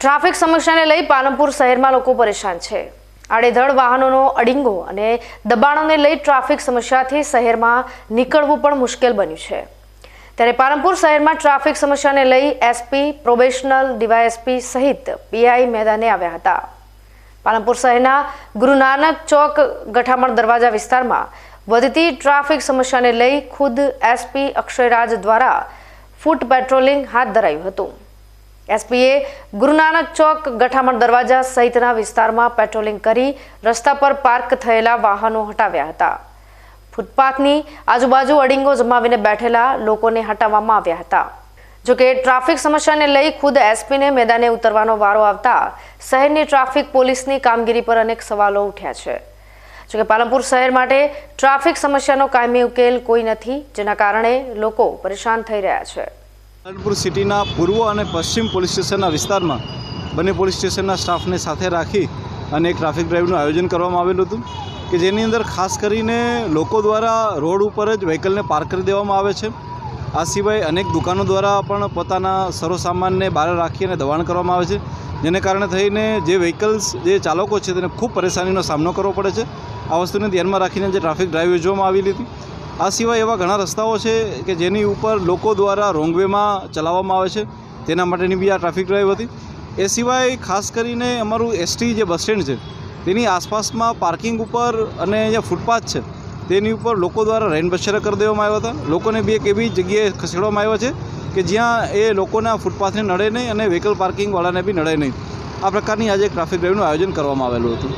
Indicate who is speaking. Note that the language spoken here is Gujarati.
Speaker 1: ટ્રાફિક સમસ્યાને લઈ પાલનપુર શહેરમાં લોકો પરેશાન છે. આડેધડ વાહનોનો અડીંગો અને દબાણોને લઈ ટ્રાફિક સમસ્યાથી શહેરમાં નીકળવું પણ મુશ્કેલ બન્યું છે. ત્યારે પાલનપુર શહેરમાં ટ્રાફિક સમસ્યાને લઈ એસપી, પ્રોબેશનલ, ડીવાયએસપી સહિત પીઆઈ મેદાને આવ્યા હતા. પાલનપુર શહેરના ગુરુ નાનક ચોક ગઠામણ દરવાજા વિસ્તારમાં વધતી ટ્રાફિક સમસ્યાને લઈ ખુદ એસપી અક્ષયરાજ દ્વારા ફૂટ પેટ્રોલિંગ હાથ ધરાયું હતું. એસપીએ ગુરુનાનક ચોક, ગઠામણ દરવાજા સહિતના વિસ્તારમાં પેટ્રોલિંગ કરી રસ્તા પર પાર્ક થયેલા વાહનો હટાવ્યા હતા. ફૂટપાથની આજુબાજુ અડિંગો જમાવીને બેઠેલા લોકોને હટાવવામાં આવ્યા હતા. જોકે ટ્રાફિક સમસ્યાને લઈ ખુદ એસપીને મેદાને ઉતરવાનો વારો આવતા શહેરની ટ્રાફિક પોલીસની કામગીરી પર અનેક સવાલો ઉઠ્યા છે. જોકે પાલનપુર શહેર માટે ટ્રાફિક સમસ્યાનો કાયમી ઉકેલ કોઈ નથી, જેના કારણે લોકો પરેશાન થઈ રહ્યા છે.
Speaker 2: પાલનપુર સિટીના પૂર્વ અને પશ્ચિમ પોલીસ સ્ટેશનના વિસ્તારમાં બંને પોલીસ સ્ટેશનના સ્ટાફને સાથે રાખી અને એક ટ્રાફિક ડ્રાઈવનું આયોજન કરવામાં આવેલું હતું કે જેની અંદર ખાસ કરીને લોકો દ્વારા રોડ ઉપર જ વ્હીકલને પાર્ક કરી દેવામાં આવે છે. આ સિવાય અનેક દુકાનો દ્વારા પણ પોતાના સર્વસામાનને બહાર રાખી અને દબાણ કરવામાં આવે છે. જેને કારણે થઈને જે વ્હીકલ્સ, જે ચાલકો છે તેને ખૂબ પરેશાનીનો સામનો કરવો પડે છે. આ વસ્તુને ધ્યાનમાં રાખીને જે ટ્રાફિક ડ્રાઈવ યોજવામાં આવેલી હતી. આ સિવાય એવા ઘણા રસ્તાઓ છે કે જેની ઉપર લોકો દ્વારા રોંગવેમાં ચલાવવામાં આવે છે. તેના માટેની બી આ ટ્રાફિક ડ્રાઈવ હતી. એ સિવાય ખાસ કરીને અમારું એસટી જે બસ સ્ટેન્ડ છે, તેની આસપાસમાં પાર્કિંગ ઉપર અને જે ફૂટપાથ છે, તેની ઉપર લોકો દ્વારા રેન બસેરા કરી દેવામાં આવ્યા હતા. લોકોને બી એક એવી જગ્યાએ ખસેડવામાં આવ્યા છે કે જ્યાં એ લોકોના ફૂટપાથને નડે નહીં અને વ્હીકલ પાર્કિંગવાળાને બી નડે નહીં. આ પ્રકારની આજે ટ્રાફિક ડ્રાઈવનું આયોજન કરવામાં આવેલું હતું.